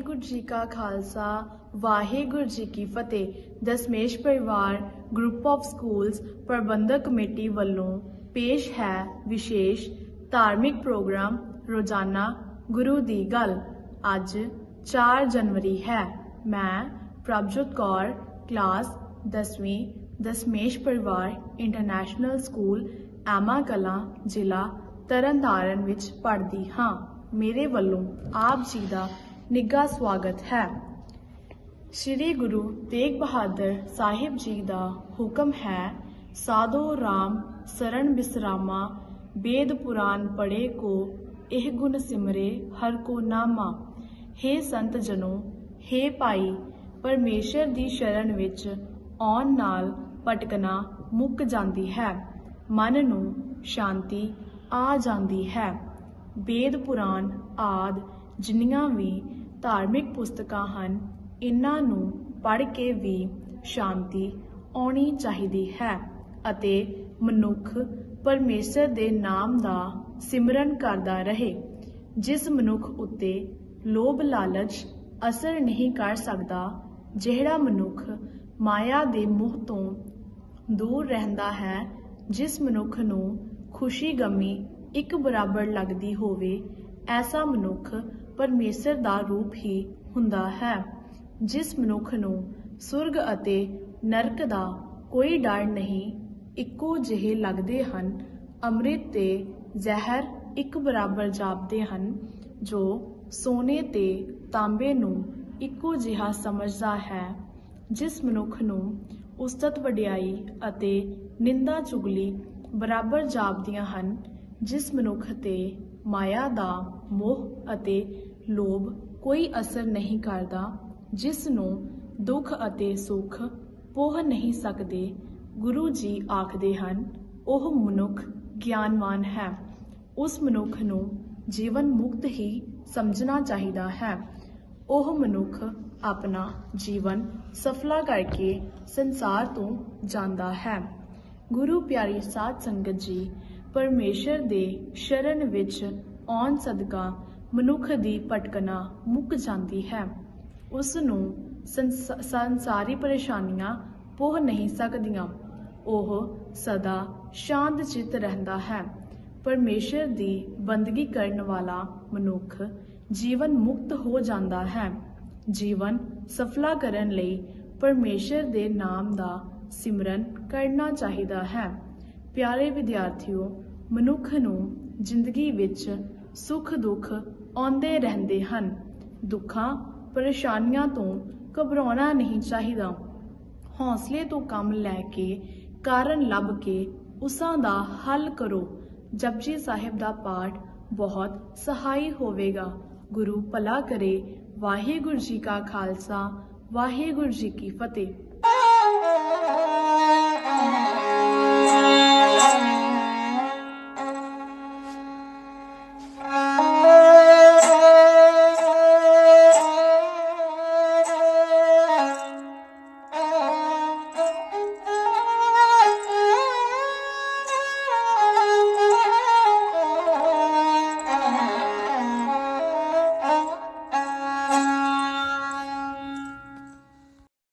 ਵਾਹਿਗੁਰੂ ਜੀ ਕਾ ਖਾਲਸਾ, ਵਾਹਿਗੁਰੂ ਜੀ ਕੀ ਫਤਿਹ। Dasmesh Parivar group of schools Parbandhak committee ਵੱਲੋਂ ਪੇਸ਼ ਹੈ ਵਿਸ਼ੇਸ਼ ਧਾਰਮਿਕ ਪ੍ਰੋਗਰਾਮ ਰੋਜ਼ਾਨਾ ਗੁਰੂ ਦੀ ਗੱਲ। ਅੱਜ 4 ਜਨਵਰੀ ਹੈ। ਮੈਂ ਪ੍ਰਭਜੋਤ ਕੌਰ, ਕਲਾਸ 10ਵੀਂ ਦਸਮੇਸ਼ ਪਰਿਵਾਰ ਇੰਟਰਨੈਸ਼ਨਲ ਸਕੂਲ ਐਮਾ ਕਲਾਂ, ਜ਼ਿਲ੍ਹਾ ਤਰਨਤਾਰਨ ਵਿੱਚ ਪੜ੍ਹਦੀ ਹਾਂ। ਮੇਰੇ ਵੱਲੋਂ ਆਪ ਜੀ ਦਾ ਨਿੱਘਾ ਸਵਾਗਤ ਹੈ। ਸ੍ਰੀ ਗੁਰੂ ਤੇਗ ਬਹਾਦਰ ਸਾਹਿਬ ਜੀ ਦਾ ਹੁਕਮ ਹੈ, ਸਾਧੋ RAM ਸਰਣ ਬਿਸਰਾਮਾ ਵੇਦ ਪੁਰਾਨ ਪੜੇ ਕੋ ਇਹ ਗੁਣ ਸਿਮਰੇ ਹਰ ਕੋ ਨਾਮਾ। हे ਸੰਤ ਜਨੋ हे ਭਾਈ, ਪਰਮੇਸ਼ਰ ਦੀ ਸ਼ਰਨ ਵਿੱਚ ਆਉਣ ਨਾਲ ਭਟਕਣਾ ਮੁੱਕ ਜਾਂਦੀ ਹੈ। ਮਨ ਨੂੰ ਸ਼ਾਂਤੀ ਆ ਜਾਂਦੀ ਹੈ। ਵੇਦ ਪੁਰਾਣ ਆਦ ਜਿੰਨੀਆਂ ਵੀ ਧਾਰਮਿਕ ਪੁਸਤਕਾਂ ਹਨ, ਇਹਨਾਂ ਨੂੰ ਪੜ੍ਹ ਕੇ ਵੀ ਸ਼ਾਂਤੀ ਆਉਣੀ ਚਾਹੀਦੀ ਹੈ ਅਤੇ ਮਨੁੱਖ ਪਰਮੇਸ਼ਰ ਦੇ ਨਾਮ ਦਾ ਸਿਮਰਨ ਕਰਦਾ ਰਹੇ, ਜਿਸ ਮਨੁੱਖ ਉੱਤੇ ਲੋਭ ਲਾਲਚ ਅਸਰ ਨਹੀਂ ਕਰ ਸਕਦਾ, ਜਿਹੜਾ ਮਨੁੱਖ ਮਾਇਆ ਦੇ ਮੋਹ ਤੋਂ ਦੂਰ ਰਹਿੰਦਾ ਹੈ, ਜਿਸ ਮਨੁੱਖ ਨੂੰ ਖੁਸ਼ੀ ਗਮੀ ਇੱਕ ਬਰਾਬਰ ਲੱਗਦੀ ਹੋਵੇ, ਐਸਾ ਮਨੁੱਖ ਪਰਮੇਸ਼ਰ ਦਾ ਰੂਪ ਹੀ ਹੁੰਦਾ ਹੈ, ਜਿਸ ਮਨੁੱਖ ਨੂੰ ਸੁਰਗ ਅਤੇ ਨਰਕ ਦਾ ਕੋਈ ਡਰ ਨਹੀਂ, ਇੱਕੋ ਜਿਹੇ ਲੱਗਦੇ ਹਨ। ਅੰਮ੍ਰਿਤ ਤੇ ਜ਼ਹਿਰ ਇੱਕ ਬਰਾਬਰ ਜਾਪਦੇ ਹਨ, ਜੋ ਸੋਨੇ ਤੇ ਤਾਂਬੇ ਨੂੰ ਇੱਕੋ ਜਿਹਾ ਸਮਝਦਾ ਹੈ, ਜਿਸ ਮਨੁੱਖ ਨੂੰ ਉਸਤਤ ਵਡਿਆਈ ਅਤੇ ਨਿੰਦਾ ਚੁਗਲੀ ਬਰਾਬਰ ਜਾਪਦੀਆਂ ਹਨ, ਜਿਸ ਮਨੁੱਖ ਤੇ ਮਾਇਆ ਦਾ ਮੋਹ ਅਤੇ ਲੋਭ ਕੋਈ ਅਸਰ ਨਹੀਂ ਕਰਦਾ, ਜਿਸ ਨੂੰ ਦੁੱਖ ਅਤੇ ਸੁੱਖ ਪੋਹ ਨਹੀਂ ਸਕਦੇ, ਗੁਰੂ ਜੀ ਆਖਦੇ ਹਨ, ਉਹ ਮਨੁੱਖ ਗਿਆਨਵਾਨ ਹੈ। ਉਸ ਮਨੁੱਖ ਨੂੰ ਜੀਵਨ ਮੁਕਤ ਹੀ ਸਮਝਣਾ ਚਾਹੀਦਾ ਹੈ। ਉਹ ਮਨੁੱਖ ਆਪਣਾ ਜੀਵਨ ਸਫਲਾ ਕਰਕੇ ਸੰਸਾਰ ਤੋਂ ਜਾਂਦਾ ਹੈ। ਗੁਰੂ ਪਿਆਰੀ ਸਾਧ ਸੰਗਤ ਜੀ, ਪਰਮੇਸ਼ਰ ਦੇ ਸ਼ਰਨ ਵਿੱਚ ਆਉਣ ਸਦਕਾ ਮਨੁੱਖ ਦੀ ਭਟਕਣਾ ਮੁੱਕ ਜਾਂਦੀ ਹੈ। ਉਸ ਨੂੰ ਸੰਸ- ਸੰਸਾਰੀ ਪਰੇਸ਼ਾਨੀਆਂ ਪੋਹ ਨਹੀਂ ਸਕਦੀਆਂ। ਉਹ ਸਦਾ ਸ਼ਾਂਤ ਚਿੱਤ ਰਹਿੰਦਾ ਹੈ। ਪਰਮੇਸ਼ਰ ਦੀ ਬੰਦਗੀ ਕਰਨ ਵਾਲਾ ਮਨੁੱਖ ਜੀਵਨ ਮੁਕਤ ਹੋ ਜਾਂਦਾ ਹੈ। ਜੀਵਨ ਸਫਲਾ ਕਰਨ ਲਈ ਪਰਮੇਸ਼ਰ ਦੇ ਨਾਮ ਦਾ ਸਿਮਰਨ ਕਰਨਾ ਚਾਹੀਦਾ ਹੈ। ਪਿਆਰੇ ਵਿਦਿਆਰਥੀਓ, ਮਨੁੱਖ ਨੂੰ ਜ਼ਿੰਦਗੀ ਵਿੱਚ ਸੁੱਖ ਦੁੱਖ ਆਉਂਦੇ ਰਹਿੰਦੇ ਹਨ। ਦੁੱਖਾਂ, ਪਰੇਸ਼ਾਨੀਆਂ ਤੋਂ ਘਬਰਾਉਣਾ ਨਹੀਂ ਚਾਹੀਦਾ। ਹੌਸਲੇ ਤੋਂ ਕੰਮ ਲੈ ਕੇ, ਕਾਰਨ ਲੱਭ ਕੇ ਉਸਾਂ ਦਾ ਹੱਲ ਕਰੋ। ਜਪਜੀ ਸਾਹਿਬ ਦਾ ਪਾਠ ਬਹੁਤ ਸਹਾਈ ਹੋਵੇਗਾ। ਗੁਰੂ ਭਲਾ ਕਰੇ। ਵਾਹਿਗੁਰੂ ਜੀ ਕਾ ਖਾਲਸਾ, ਵਾਹਿਗੁਰੂ ਜੀ ਕੀ ਫਤਿਹ।